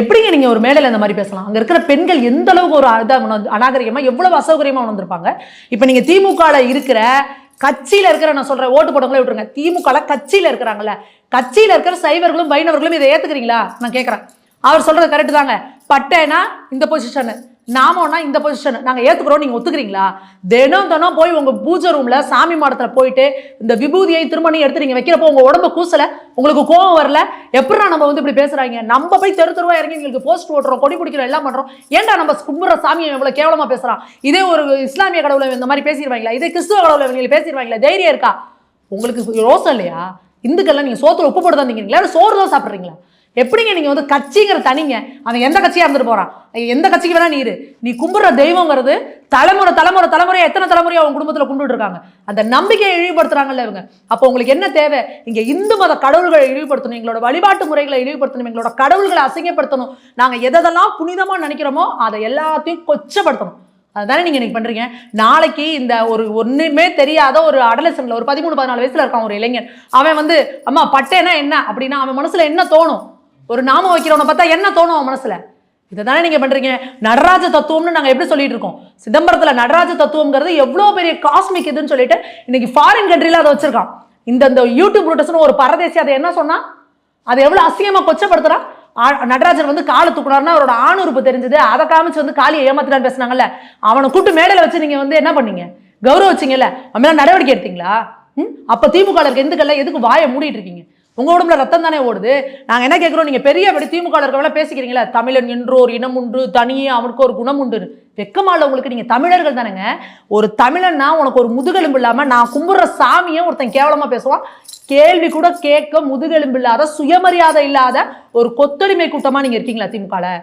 எப்படிங்க நீங்கள் ஒரு மேடையில் இந்த மாதிரி பேசலாம்? அங்கே இருக்கிற பெண்கள் எந்த அளவுக்கு ஒரு இதா அநாகரிகமாக எவ்வளோ அசௌகரியமாக அசௌகரியமா உணர்ந்திருப்பாங்க? இப்போ நீங்கள் திமுகவில் இருக்கிற கட்சியில் இருக்கிற நான் சொல்கிறேன் ஓட்டு போட்டவங்களே விட்டுருங்க. திமுகவில் கட்சியில இருக்கிறாங்கல்ல கட்சியில் இருக்கிற சைவர்களும் வைணவர்களும் இதை ஏற்றுக்கிறீங்களா நான் கேட்குறேன் அவர் சொல்கிறது கரெக்டு தாங்க. பட்டேனா இந்த பொசிஷனு நாமனா இந்த பொசிஷன் நாங்கள் ஏற்றுக்கிறோம் நீங்கள் ஒத்துக்கிறீங்களா? தினம் தினம் போய் உங்கள் பூஜை ரூமில் சாமி மாடத்தில் போயிட்டு இந்த விபூதியை திருமணம் எடுத்து நீங்கள் வைக்கிறப்போ உங்கள் உடம்பு கூசலை உங்களுக்கு கோவம் வரல எப்படா நம்ம வந்து இப்படி பேசுகிறாங்க நம்ம போய் தெரு தெருவா இறங்கி எங்களுக்கு போஸ்ட் ஓட்டுறோம் கொடி பிடிக்கிறோம் எல்லாம் பண்ணுறோம் ஏன்டா நம்ம கும்புற சாமியை இவ்வளோ கேவலமாக பேசுகிறான் இதே ஒரு இஸ்லாமிய கடவுளை இந்த மாதிரி பேசிடுவாங்களா இதே கிறிஸ்துவ கடவுளை இவங்க பேசிடுவாங்களா தைரியம் இருக்கா? உங்களுக்கு ரோசம் இல்லையா? இந்துக்கள்லாம் நீங்கள் சோத்தில் உப்பு போட்டு தான் சோறு தான் சாப்பிட்றீங்களா? எப்படிங்க நீங்கள் வந்து கட்சிங்கிற தனிங்க? அவன் எந்த கட்சியாக இருந்துட்டு போகிறான் எந்த கட்சிக்கு வேணா நீ இரு. நீ கும்பிட்ற தெய்வங்கிறது தலைமுறை தலைமுறை தலைமுறையா எத்தனை தலைமுறையா அவங்க குடும்பத்தில் கும்பிட்டு இருக்காங்க. அந்த நம்பிக்கையை இழிவுபடுத்துறாங்கல்ல இவங்க. அப்போ உங்களுக்கு என்ன தேவை? இங்கே இந்து மத கடவுள்களை இழிவுபடுத்தணும் எங்களோட வழிபாட்டு முறைகளை இழிவுபடுத்தணும் எங்களோட கடவுள்களை அசிங்கப்படுத்தணும். நாங்கள் எதெல்லாம் புனிதமாக நினைக்கிறோமோ அதை எல்லாத்தையும் கொச்சப்படுத்தணும். அதுதானே நீங்கள் இன்றைக்கி பண்ணுறீங்க நாளைக்கு இந்த ஒரு ஒன்றுமே தெரியாத ஒரு அடலசனில் ஒரு பதிமூணு பதினாலு வயசில் இருக்கான் ஒரு இளைஞன். அவன் வந்து அம்மா பட்டேனா என்ன? அப்படின்னா அவன் மனசில் என்ன தோணும்? ஒரு நாமம் வைக்கிறவனை பார்த்தா என்ன தோணும் மனசுல? இதை தானே நீங்க பண்றீங்க? நடராஜ தத்துவம்னு நாங்க எப்படி சொல்லிட்டு இருக்கோம்? சிதம்பரத்துல நடராஜ தத்துவம்ங்கிறது எவ்வளவு பெரிய காஸ்மிக் இதுன்னு சொல்லிட்டு இன்னைக்கு ஃபாரின் கண்ட்ரில அதை வச்சிருக்கான். இந்த இந்த யூடியூப் ரூட்டஸ்னு ஒரு பரதேசி அதை என்ன சொன்னா? அதை எவ்வளவு அசிங்கமாக கொச்சப்படுத்துறான் நடராஜர் வந்து காலை தூக்குனாருன்னா அவரோட ஆணுறுப்பு தெரிஞ்சது. அதை காமிச்சு வந்து காலியை ஏமாத்தினான்னு பேசுனாங்கல்ல. அவனை கூட்டு மேடையில வச்சு நீங்க வந்து என்ன பண்ணீங்க? கௌரவிச்சீங்கல்ல? அவன் நடவடிக்கை எடுத்தீங்களா? ம்? அப்ப திமுக இருக்க இந்துக்கள்ல எதுக்கு வாயை மூடிட்டு இருக்கீங்க? உங்கள் உடம்புல ரத்தம் தானே ஓடுது? நாங்கள் என்ன கேட்குறோம் நீங்கள் பெரிய அப்படி திமுக இருக்கவங்கள பேசிக்கிறீங்களா தமிழன் என்றோர் இனம் உண்டு தனியே அவனுக்கு ஒரு குணம் உண்டு வெக்கமா உங்களுக்கு நீங்கள் தமிழர்கள் தானேங்க. ஒரு தமிழன்னா உனக்கு ஒரு முதுகெலும்பு இல்லாமல் நான் கும்பிட்ற சாமியை ஒருத்தன் கேவலமாக பேசுவான். கேள்வி கூட கேட்க முதுகெலும்பு இல்லாத சுயமரியாதை இல்லாத ஒரு கொத்தடிமை கூட்டமாக நீங்கள் இருக்கீங்களா திமுகவில்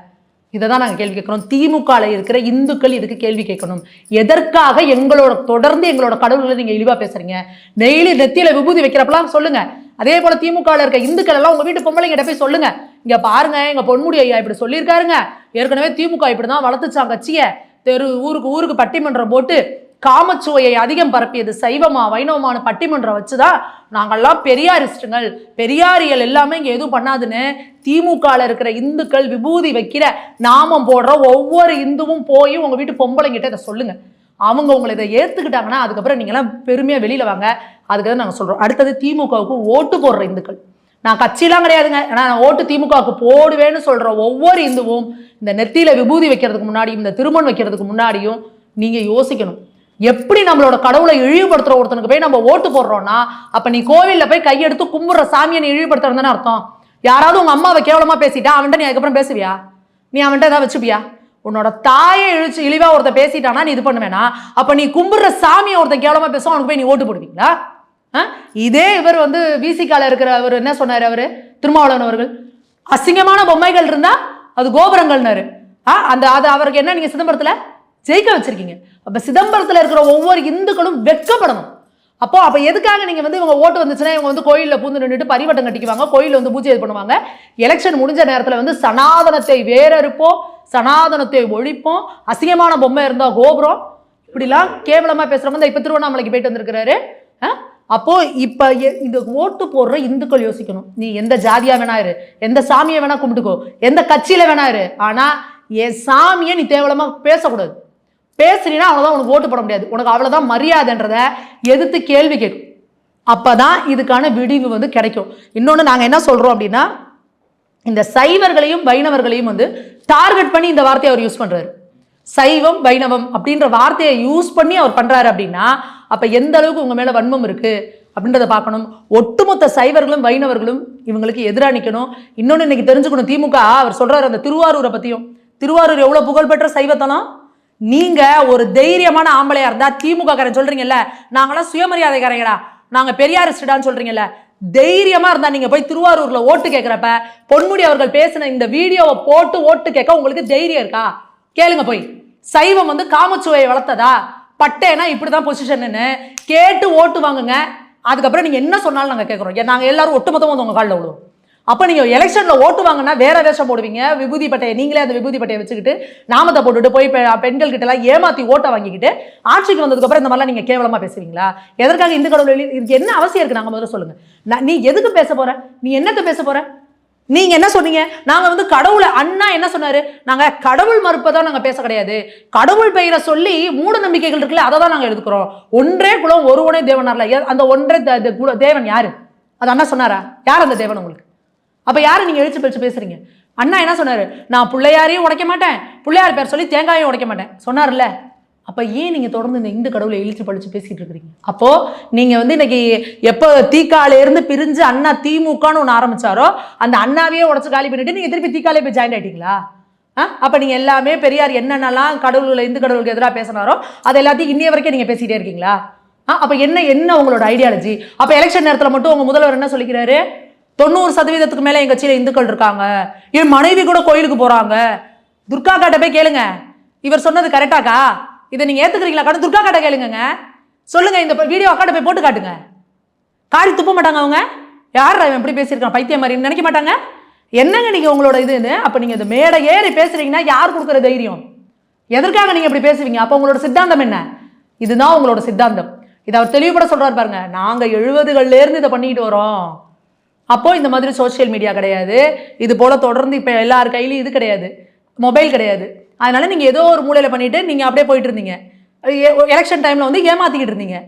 இதை தான் நாங்கள் கேள்வி கேட்குறோம். திமுகவில் இருக்கிற இந்துக்கள் இதுக்கு கேள்வி கேட்கணும்? எதற்காக எங்களோட தொடர்ந்து எங்களோட கடவுள்களை நீங்கள் இழிவாக பேசுகிறீங்க நெய்லி நெத்தியில் விபூதி வைக்கிறப்பலாம் சொல்லுங்கள் அதே போல திமுகவில் இருக்க இந்துக்கள் எல்லாம் உங்க வீட்டு பொம்பளைங்கிட்ட போய் சொல்லுங்க. இங்க பாருங்க எங்க பொன்முடி ஐயா இப்படி சொல்லியிருக்காருங்க. ஏற்கனவே திமுக இப்படி தான் வளர்த்துச்சாங்க கட்சியை. தெரு ஊருக்கு ஊருக்கு பட்டிமன்றம் போட்டு காமச்சுவையை அதிகம் பரப்பியது சைவமா வைணவமான பட்டிமன்றம் வச்சுதான் நாங்கள்லாம் பெரியாரிஸ்டுங்கள் பெரியாரியல் எல்லாமே இங்கே எதுவும் பண்ணாதுன்னு திமுகவில் இருக்கிற இந்துக்கள் விபூதி வைக்கிற நாமம் போடுற ஒவ்வொரு இந்துவும் போய் உங்கள் வீட்டு பொம்பளைங்கிட்ட இதை சொல்லுங்கள் அவங்க உங்களை இதை ஏற்றுக்கிட்டாங்கன்னா அதுக்கப்புறம் நீங்களாம் பெருமையாக வெளியில் வாங்க. அதுக்கு தான் சொல்கிறோம் அடுத்தது திமுகவுக்கு ஓட்டு போடுற இந்துக்கள். நான் கட்சியெலாம் கிடையாதுங்க. ஆனால் நான் ஓட்டு திமுகவுக்கு போடுவேன்னு சொல்கிற ஒவ்வொரு இந்துவும் இந்த நெத்தியில் விபூதி வைக்கிறதுக்கு முன்னாடியும் இந்த திருமணம் வைக்கிறதுக்கு முன்னாடியும் நீங்கள் யோசிக்கணும். எப்படி நம்மளோட கடவுளை இழிவுபடுத்துகிற ஒருத்தனுக்கு போய் நம்ம ஓட்டு போடுறோம்னா அப்போ நீ கோவில்ல போய் கையெடுத்து கும்புற சாமியை நீ இழிவுபடுத்துறது தானே அர்த்தம். யாராவது உங்கள் அம்மாவை கேவலமாக பேசிட்டா அவன்கிட்ட நீ அதுக்கப்புறம் பேசுவியா? நீ அவன்கிட்ட ஏதாவது வச்சுப்பியா? உன்னோட தாயை இழிச்சு இழிவாக ஒருத்தன் பேசிட்டானா நீ இது பண்ணுவேனா? அப்போ நீ கும்புற சாமியை ஒருத்தன் கேவலமாக பேசும் அவனுக்கு போய் நீ ஓட்டு போடுவீங்களா? இதே இவர் வந்து விசிகால இருக்கிற அவர் என்ன சொன்னார் அவரு? திருமாவளவன் அவர்கள். அசிங்கமான பொம்மைகள் இருந்தா அது கோபுரங்கள்னாரு. ஆ அந்த அது அவருக்கு என்ன நீங்க சிதம்பரத்துல? ஜெயிக்க வச்சிருக்கீங்க. அப்ப சிதம்பரத்துல இருக்கிற ஒவ்வொரு இந்துக்களும் வெட்கப்படணும். அப்போ அப்ப எதுக்காக நீங்க வந்து இவங்க ஓட்டு வந்துச்சுன்னா இவங்க வந்து கோயிலில் பூந்து நின்றுட்டு பரிவட்டம் கட்டிக்குவாங்க கோயிலில் வந்து பூஜை இது பண்ணுவாங்க. எலெக்ஷன் முடிஞ்ச நேரத்தில் வந்து சனாதனத்தை வேறறுப்போம் சனாதனத்தை ஒழிப்போம் அசிங்கமான பொம்மை இருந்தால் கோபுரம். இப்படிலாம் கேவலமா பேசுறவங்க இந்த இப்ப திருவண்ணாமலைக்கு போயிட்டு வந்திருக்கிறாரு. அப்போது இப்போ இந்த ஓட்டு போடுற இந்துக்கள் யோசிக்கணும். நீ எந்த ஜாதியாக வேணா இரு எந்த சாமியை வேணா கும்பிட்டுக்கோ எந்த கட்சியில் வேணா இரு. ஆனால் என் சாமியை நீ தேவலமாக பேசக்கூடாது. பேசுறீன்னா அவ்வளோதான் உனக்கு ஓட்டு போட முடியாது. உனக்கு அவ்வளோதான் மரியாதைன்றத எதிர்த்து கேள்வி கேட்கும். அப்போ தான் இதுக்கான விடிவு வந்து கிடைக்கும். இன்னொன்று நாங்கள் என்ன சொல்கிறோம் அப்படின்னா இந்த சைவர்களையும் வைணவர்களையும் வந்து டார்கெட் பண்ணி இந்த வார்த்தையை அவர் யூஸ் பண்ணுறாரு சைவம் வைணவம் அப்படின்ற வார்த்தையை யூஸ் பண்ணி அவர் பண்ணுறாரு அப்படின்னா அப்போ எந்த அளவுக்கு உங்கள் மேலே வன்மம் இருக்குது அப்படின்றத பார்க்கணும். ஒட்டுமொத்த சைவர்களும் வைணவர்களும் இவங்களுக்கு எதிராக நிற்கணும் இன்னொன்று இன்னைக்கு தெரிஞ்சுக்கணும் திமுக அவர் சொல்கிறார் அந்த திருவாரூரை பற்றியும் திருவாரூர் எவ்வளோ புகழ்பெற்ற சைவத்தனம் நீங்கள் ஒரு தைரியமான ஆம்பளையாக இருந்தால் திமுக காரன் சொல்கிறீங்கல்ல நாங்களாம் சுயமரியாதைக்காரங்களா நாங்கள் பெரியாரிஸ்டான்னு சொல்கிறீங்கல்ல தைரியமாக இருந்தால் நீங்கள் போய் திருவாரூரில் ஓட்டு கேட்குறப்ப பொன்முடி அவர்கள் பேசின இந்த வீடியோவை போட்டு ஓட்டு கேட்க உங்களுக்கு தைரியம் இருக்கா? கேளுங்க போய். சைவம் வந்து காமச்சுவையை வளர்த்ததா? பட்டேனா இப்படிதான் பொசிஷன்னு கேட்டு ஓட்டு வாங்குங்க. அதுக்கப்புறம் நீங்கள் என்ன சொன்னாலும் நாங்கள் கேட்குறோம் நாங்கள் எல்லாரும் ஒட்டுமொத்தம் வந்து உங்கள் காலில் விழுவோம். அப்போ நீங்கள் எலெக்ஷனில் ஓட்டு வாங்கினா வேற வேஷம் போடுவீங்க. விபூதி பட்டையை நீங்களே அந்த விபூதி பட்டையை வச்சுக்கிட்டு நாமத்தை போட்டுட்டு போய் பெண்கள் கிட்ட எல்லாம் ஏமாத்தி ஓட்டை வாங்கிக்கிட்டு ஆட்சிக்கு வந்ததுக்கப்புறம் இந்த மாதிரிலாம் நீங்கள் கேவலமாக பேசுவீங்களா? எதற்காக இந்து கடவுள் இதுக்கு என்ன அவசியம் இருக்குது நாங்கள் முதல்ல சொல்லுங்கள் நான் நீ எதுக்கு பேச போகிற நீ என்னத்தை பேச போகிற நீங்க என்ன சொன்னீங்க? நாங்க வந்து கடவுளை அண்ணா என்ன சொன்னாரு? நாங்க கடவுள் மறுப்பை தான் நாங்க பேச கிடையாது. கடவுள் பெயரை சொல்லி மூட நம்பிக்கைகள் இருக்குல்ல அதை தான் நாங்க எடுத்துக்கிறோம். ஒன்றே குலம் ஒருவனே தேவனார்ல அந்த ஒன்றே தேவன் யாரு? அது அண்ணா சொன்னாரா? யார் அந்த தேவன் உங்களுக்கு? அப்ப யாரு நீங்க எழுச்சி பழிச்சு பேசுறீங்க? அண்ணா என்ன சொன்னாரு? நான் பிள்ளையாரையும் உடைக்க மாட்டேன். பிள்ளையார் பேர் சொல்லி தேங்காயும் உடைக்க மாட்டேன். சொன்னார்ல அப்போ ஏன் நீங்கள் தொடர்ந்து இந்த இந்து கடவுளை எழுச்சி படித்து பேசிகிட்டு இருக்கிறீங்க? அப்போது நீங்கள் வந்து இன்னைக்கு எப்போ தீக்காலேருந்து பிரிஞ்சு அண்ணா திமுகன்னு ஒன்று ஆரம்பிச்சாரோ அந்த அண்ணாவையே உடச்சு காலி பண்ணிட்டு நீங்கள் திருப்பி தீக்காலே போய் ஜாயின் ஆயிட்டீங்களா? ஆ? அப்போ நீங்கள் எல்லாமே பெரியார் என்னென்னலாம் கடவுள்ல இந்து கடவுளுக்கு எதிராக பேசினாரோ அது எல்லாத்தையும் இன்னைய வரைக்கும் நீங்கள் பேசிகிட்டே இருக்கீங்களா? ஆ? அப்போ என்ன என்ன உங்களோட ஐடியாலஜி அப்போ எலெக்ஷன் நேரத்தில் மட்டும் உங்கள் முதல்வர் என்ன சொல்லிக்கிறாரு? தொண்ணூறு சதவீதத்துக்கு மேலே எங்கள் கட்சியில் இந்துக்கள் இருக்காங்க. என் மனைவி கூட கோயிலுக்கு போகிறாங்க துர்கா காட்ட போய் கேளுங்க. இவர் சொன்னது கரெக்டாக்கா இதை நீங்க ஏத்துக்கிறீங்களா? கடை துர்கா கடை கேளுங்க சொல்லுங்க இந்த வீடியோ அக்காட்ட போய் போட்டு காட்டுங்க. காரி துப்ப மாட்டாங்க அவங்க? யார் அவன் எப்படி பேசியிருக்கான்? பைத்தியம் மாதிரி நினைக்க மாட்டாங்க? என்னங்க நீங்க உங்களோட இதுன்னு? அப்ப நீங்க இந்த மேடை ஏறி பேசுறீங்கன்னா யார் கொடுக்குற தைரியம்? எதற்காக நீங்க இப்படி பேசுவீங்க? அப்ப உங்களோட சித்தாந்தம் என்ன? இதுதான் உங்களோட சித்தாந்தம். இதை அவர் தெளிவுபட சொல்றாரு பாருங்க. நாங்க எழுபதுகள்ல இருந்து இதை பண்ணிட்டு வரோம். அப்போ இந்த மாதிரி சோஷியல் மீடியா கிடையாது. இது போல தொடர்ந்து இப்போ எல்லார் கையிலும் இது கிடையாது. மொபைல் கிடையாது. அதனால நீங்கள் ஏதோ ஒரு மூலையில் பண்ணிட்டு நீங்கள் அப்படியே போயிட்டு இருந்தீங்க. எலெக்ஷன் டைமில் வந்து ஏமாற்றிக்கிட்டு இருந்தீங்க.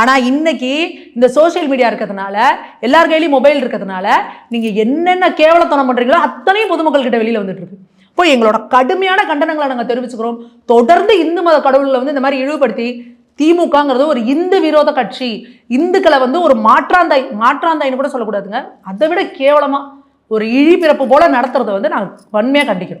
ஆனால் இன்னைக்கு இந்த சோஷியல் மீடியா இருக்கிறதுனால எல்லார் கையிலையும் மொபைல் இருக்கிறதுனால நீங்கள் என்னென்ன கேவலத்தனம் பண்ணுறீங்களோ அத்தனையும் பொதுமக்கள்கிட்ட வெளியில் வந்துட்டு இருக்கு. இப்போ எங்களோட கடுமையான கண்டனங்களை நாங்கள் தெரிவிச்சுக்கிறோம். தொடர்ந்து இந்து மத கடவுள்களை வந்து இந்த மாதிரி இழிவுபடுத்தி திமுகங்கிறது ஒரு இந்து விரோத கட்சி. இந்துக்களை வந்து ஒரு மாற்றாந்தாய் மாற்றாந்தாயின்னு கூட சொல்லக்கூடாதுங்க. அதை விட கேவலமாக ஒரு இழிபிறப்பு போல நடத்துறதை வந்து நாங்கள் வன்மையாக கண்டிக்கிறோம்.